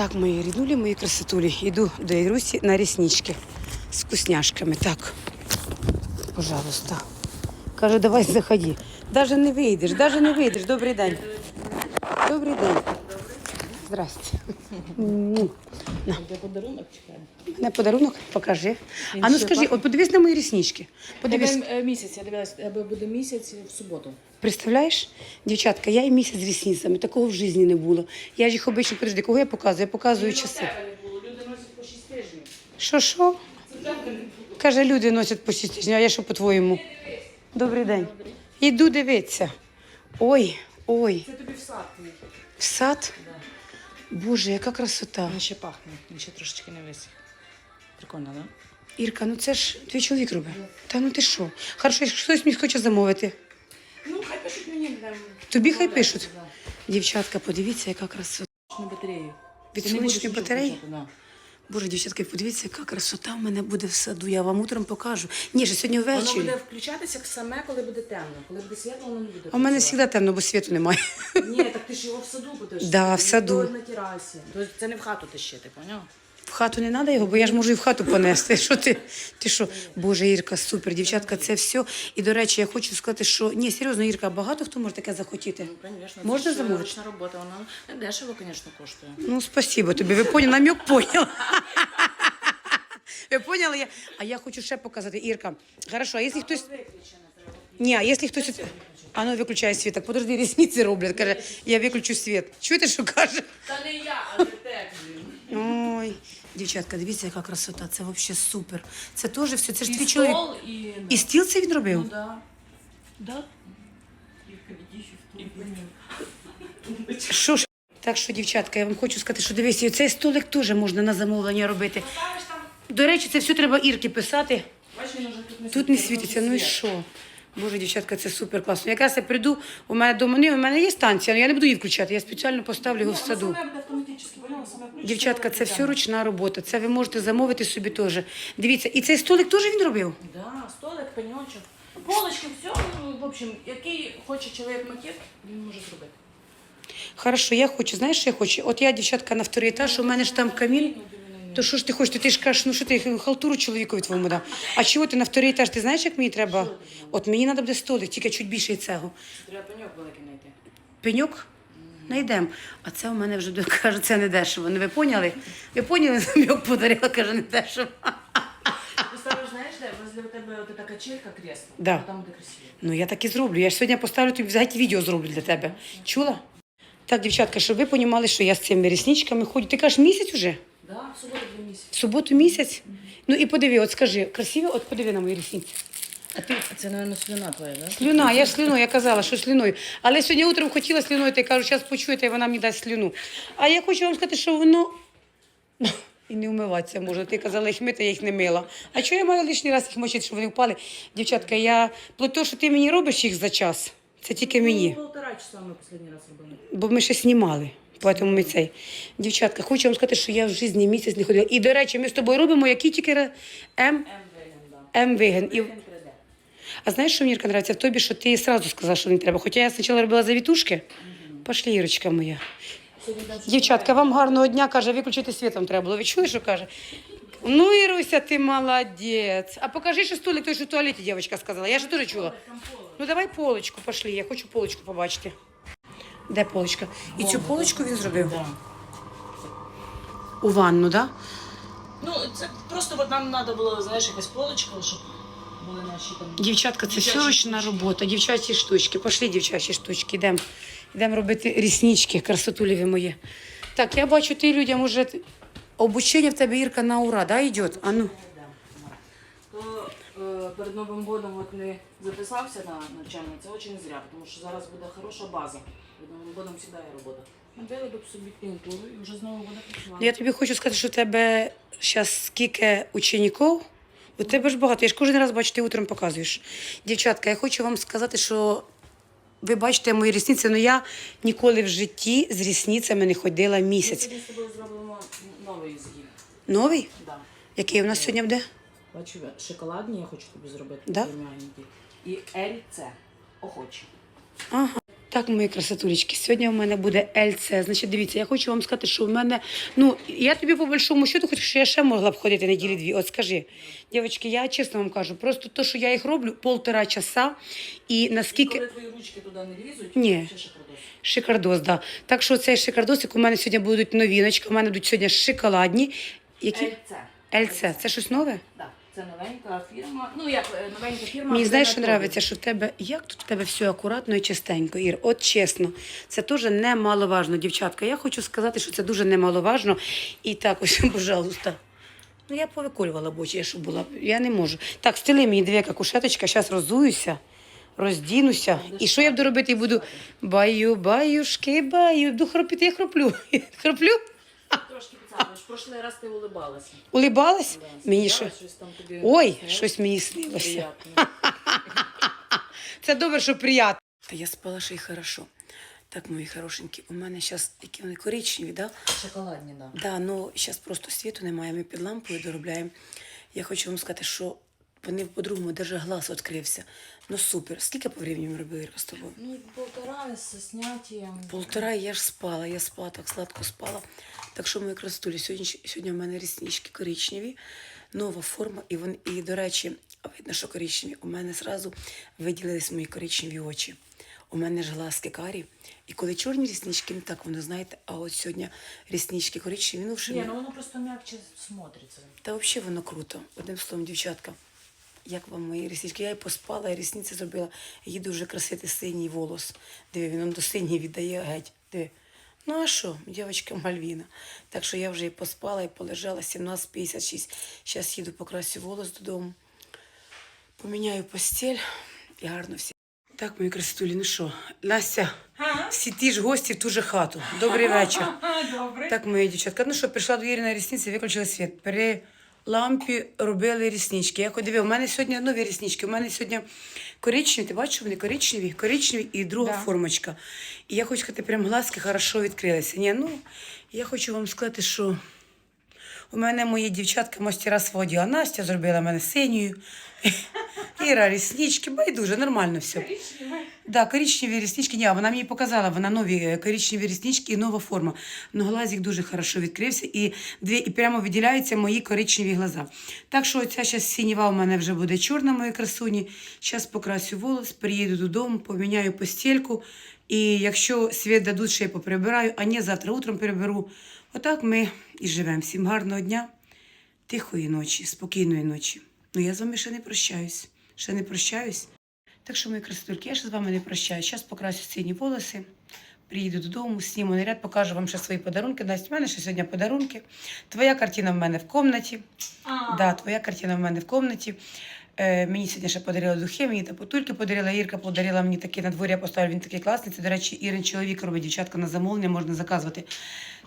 Так, мої ріднулі, мої красотулі. Йду до Ірусі на ріснички з вкусняшками. Так, пожалуйста. Каже, давай заходи. Даже не вийдеш, даже не вийдеш. Добрий день. Добрий день. Здрасте. М. Подарунок чекаю. Мене подарунок покажи. Він А ну ще скажи, пахне. от подивись на мої ріснички. Подивись. Тебе е, місяць, я дивилась, тебе буде місяць в суботу. Представляєш, дівчатка, я і місяць з рісницями, такого в житті не було. Я ж їх обично, подожди, кого я показую? Я показую часи. не було, люди носять по 6 тижнів. Що що? Каже, люди носять по 6 тижнів, а я що по-твоєму? Добрий день. Іду дивитися. Ой, ой, Це тобі в сад. В сад. Боже, яка красота. Він ще пахне, він ще трошечки не висіх. Прикольно, так? Ірка, ну це ж твій чоловік робить. Та ну ти що? Хорошо, якщо хтось мені хоче замовити. Ну, хай пишуть мені. да. Тобі хай пишуть. да. Дівчатка, подивіться, яка красота. На батарею. Від сонячної батареї? да. Боже, дівчатки, подивіться, яка красота в мене буде в саду. Я вам утром покажу. Ні, ж сьогодні Воно ввечері. буде включатися саме, коли буде темно. Коли буде світло, воно не буде. А в мене працювати. завжди темно, бо світу немає. Ні, так ти ж його в саду будеш. Да, в саду. На терасі. Тобто це не в хату ти ще, ти поняв? В хату не треба його, бо я ж можу і в хату понести. Що ти? Ти що? Боже, Ірка, супер, дівчатка, це все. І до речі, я хочу сказати, що ні, серйозно, Ірка, багато хто може таке захотіти. Ну, звісно. Можна це ж замовити? ручна робота, вона дешево, звісно, коштує. Ну, спасибо тобі. Ви поняли, намек поняла. Ви поняли? Я... А я хочу ще показати, Ірка. Хорошо, а якщо хтось. Ні, а якщо хтось. А ну виключай світ. Так подожди, рісниці роблять. Каже, я виключу світ. Чуєте, що каже? Та не я, а ти так. Ой, дівчатка, дивіться, яка красота. Це взагалі супер. Це теж все. Це ж твій чоловік. і... І стіл це він робив? Ну, да. Да? Що ж? Так що, дівчатка, я вам хочу сказати, що дивись, і цей столик теж можна на замовлення робити. До речі, це все треба Ірки писати. тут не світиться. Ну і що? Боже, дівчатка, це супер класно. Якраз я прийду, у мене дома, ні, у мене є станція, але я не буду її включати. Я спеціально поставлю його в саду. Дівчатка, це все ручна робота. Це ви можете замовити собі теж. Дивіться, і цей столик теж він робив? Да, столик, пеньочок, полочки, все. Ну, в общем, який хоче чоловік макет, він може зробити. Хорошо, я хочу, знаєш, що я хочу? От я, дівчатка, на вторий етаж, у мене ж там камін. То що ж ти хочеш? Ти ж кажеш, ну що ти халтуру чоловікові твоєму дав. А чого ти на вторий етаж? Ти знаєш, як мені треба? От мені треба буде столик, тільки чуть більше цього. Треба пеньок великий знайти. Пеньок? Найдемо. А це у мене вже каже, це не дешево. Ну ви поняли? Ви поняли, пеньок подарила, каже, не дешево. Ти знаєш, де? Возле тебе от така качелька кресло. Да. а Там буде красиво. Ну я так і зроблю. Я ж сьогодні поставлю тобі взагалі відео зроблю для тебе. Чула? Так, дівчатка, щоб ви розуміли, що я з цими рісничками ходжу. Ти кажеш, місяць уже? Да, в суботу місяці. В суботу місяць? Ну і подиви, от скажи, красиво, от подиви на мої рісниці. А ти Це, мабуть, слюна твоя, да? слюна, я ж слюною, я казала, що слюною. Але сьогодні утром хотіла слюною, та я кажу, зараз почуєте, і вона мені дасть слюну. А я хочу вам сказати, що воно. І не вмиватися можна. Ти казала, їх мити, я їх не мила. А чого я маю лишній раз їх мочити, щоб вони впали? Дівчатка, я плато, що ти мені робиш їх за час. Це тільки мені. Ну, полтора часа ми останній раз робили. Бо ми ще знімали. Поэтому ми цей. Дівчатка, хочу вам сказати, що я в житті місяць не ходила. І, до речі, ми з тобою робимо, які тільки ре- М. М виген. І... Веген 3D. А знаєш, що мені нравиться в тобі, що ти одразу сказала, що не треба. Хоча я спочатку робила завітушки. Пошли, Ірочка моя. Дівчатка, вам гарного дня, каже, виключити світ вам треба було. Ви чули, що каже? Ну, Іруся, ти молодець. А покажи, що столик той, що в туалеті дівчинка сказала. Я ж теж чула. Ну давай полочку пошли, я хочу полочку побачити. Де полочка? І цю полочку він зробив? У ванну, так? Да? Ну, це просто от нам треба було, знаєш, якась полочка, щоб були наші там. Дівчатка, це все ручна робота, дівчачі штучки. Пошли, дівчачі штучки, йдемо. Йдемо робити ріснички, красотуліві мої. Так, я бачу, ти людям уже обучення в тебе Ірка на ура, да, йде? А ну. То е, перед Новим годом от не записався на навчання, це дуже зря, тому що зараз буде хороша база. Перед Новим годом завжди є робота. Надели б собі клієнтуру і вже знову буде Ну, працювати. Я тобі хочу сказати, що в тебе зараз скільки учеників, у тебе ж багато. Я ж кожен раз бачу, ти утром показуєш. Дівчатка, я хочу вам сказати, що ви бачите мої рісниці, але я ніколи в житті з рісницями не ходила Ми місяць. сьогодні з тобою зробимо новий згін. Новий? Да. Який у нас сьогодні буде? Бачу, шоколадні я хочу тобі зробити, Да? такі. І це охочі. Ага. Так, мої красотулечки, сьогодні у мене буде ЛЦ. Значить, дивіться, я хочу вам сказати, що в мене, ну, я тобі по большому счету хочу, що я ще могла б ходити неділі дві. От скажи, дівчатки, я чесно вам кажу, просто то, що я їх роблю полтора часа, і наскільки. Коли твої ручки туди не лізуть, Ні. ще шикардос. Шикардос, да. Так що цей шикардосик у мене сьогодні будуть новіночки, у мене будуть сьогодні шоколадні. Які? LC. ЛЦ. Це щось нове? Так, це новенька фірма. Ну, як е, новенька фірма. Мені знаєш, що подобається, що в тебе як тут в тебе все акуратно і чистенько, Ір. От чесно, це теж немаловажно, дівчатка. Я хочу сказати, що це дуже немаловажно. І так, ось, пожалуйста. Ну, я повиколювала б очі, щоб була. Я не можу. Так, стели мені дві кушеточка, зараз розуюся, роздінуся. І що я буду робити? І буду баю, баюшки, баю. Буду хропіти, я хроплю. Хроплю? Трошки підсадиш. В прошлий раз ти улибалася. Улибалась? Да, Мені що? щось там тобі Ой, снилось. щось мені снилося. Приятно. Це добре, що приємно. Та я спала ще й хорошо. Так, мої хорошенькі, у мене зараз які вони коричневі, да? Шоколадні, да. Да, ну зараз просто світу немає, ми під лампою доробляємо. Я хочу вам сказати, що вони по-другому даже глаз відкрився. Ну супер. Скільки по времени ми робили з тобою? Ну, полтора з снятієм. Полтора я ж спала, я спала, так сладко спала. Так що мої красотулі, сьогодні, сьогодні в мене ріснички коричневі, нова форма, і, вони, і до речі, видно, що коричневі. У мене зразу виділились мої коричневі очі. У мене ж глазки карі. І коли чорні ріснички, не так воно, знаєте, а от сьогодні ріснички коричневі, ну вже Ні, ну воно просто м'якче смотриться. Та взагалі воно круто. Одним словом, дівчатка, як вам мої ріснички? Я і поспала, і рісниці зробила. Їй дуже красити синій волос. Диви, він он до синій віддає геть. Диви. Ну а що, дівчинка Мальвіна. Так що я вже і поспала, і полежала 17.56. Зараз їду покрасю волос додому. Поміняю постіль і гарно всі. Так, мої красотулі, ну що, Настя, всі ті ж гості в ту же хату. Добрий вечір. Добре. Так, мої дівчатка. Ну що, прийшла до Ірі на рісниці, виключила світ. При лампі робили ріснички. Я ходив, у мене сьогодні нові ріснички. У мене сьогодні коричневі, ти бачиш, вони коричневі, коричневі і друга Да. формочка. І я хочу сказати, прям глазки хорошо відкрилися. Ні, ну, я хочу вам сказати, що у мене мої дівчатка мастера свого діла. Настя зробила мене синьою. Іра, ріснички, байдуже, нормально все. Да, коричневі ріснички. Ні, вона мені показала, вона нові е, коричневі ріснички і нова форма. Но глазик дуже хорошо відкрився і, дві, і прямо виділяються мої коричневі глаза. Так що ця зараз сініва у мене вже буде чорна, мої красуні. Зараз покрасю волос, приїду додому, поміняю постільку. І якщо світ дадуть, ще я поприбираю, а ні, завтра утром переберу. Отак ми і живемо. Всім гарного дня, тихої ночі, спокійної ночі. Ну я з вами ще не прощаюсь. Ще не прощаюсь. Так що, мої красотульки, я ще з вами не прощаюсь. Зараз покрасю сині волоси, приїду додому, сніму наряд, покажу вам ще свої подарунки. Настя, в мене ще сьогодні подарунки. Твоя картина в мене в комнаті. Да, твоя картина в мене в комнаті. Е, мені сьогодні ще подарила духи, мені та потульки подарила. Ірка подарила мені такі на дворі, я поставила, він такий класний. Це, до речі, Ірин чоловік робить дівчатка на замовлення, можна заказувати.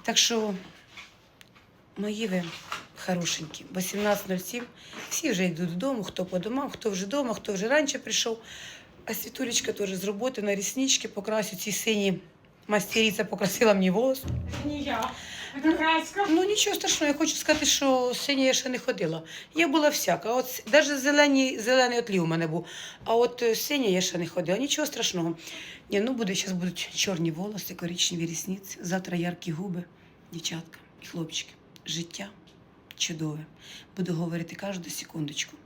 Так що, мої ви хорошенькі, 18.07, всі вже йдуть додому, хто по домам, хто вже вдома, хто вже раніше прийшов. А Світулечка теж з роботи на ріснички покрасю ці сині мастериця покрасила мені волос. Не я. Катька. Ну нічого страшного, я хочу сказати, що синя я ще не ходила. Я була всяка. От навіть зелені, зелений отлів у мене був. А от е, синя я ще не ходила. Нічого страшного. Ні, ну буде, зараз будуть чорні волоси, коричневі рісниці, завтра яркі губи, дівчатка і хлопчики. Життя чудове. Буду говорити кожну секундочку.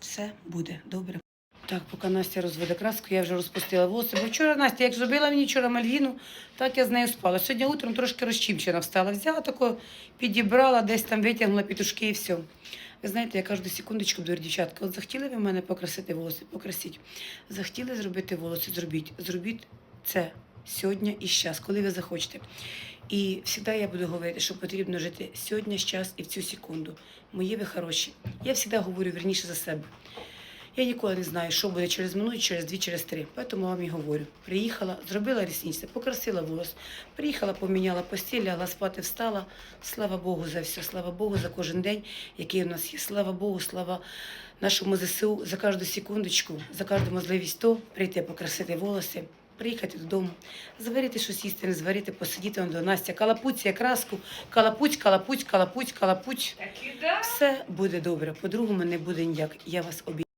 Все буде добре. Так, поки Настя розведе краску, я вже розпустила волосся. Бо вчора Настя, як зробила мені вчора мальвіну, так я з нею спала. Сьогодні утром трошки розчімчена встала. Взяла тако, підібрала, десь там витягнула пітушки і все. Ви знаєте, я кожну секундочку говорю, дівчатка, от захотіли ви в мене покрасити волосся, покрасіть. Захотіли зробити волосся, зробіть. Зробіть це сьогодні і щас, коли ви захочете. І завжди я буду говорити, що потрібно жити сьогодні, щас і в цю секунду. Мої ви хороші. Я завжди говорю верніше за себе. Я ніколи не знаю, що буде через минуту, через дві, через три. Тому вам і говорю. Приїхала, зробила рісниці, покрасила волос. Приїхала, поміняла постіль, лягла спати, встала. Слава Богу за все, слава Богу за кожен день, який у нас є. Слава Богу, слава нашому ЗСУ за кожну секундочку, за кожну можливість то прийти покрасити волоси. Приїхати додому, зварити щось їсти, не зварити, посидіти он до Настя, калапуць, я краску, калапуть, калапуть, калапуть, калапуть. Так и да. Все буде добре. По-другому не буде ніяк. Я вас обіцяю.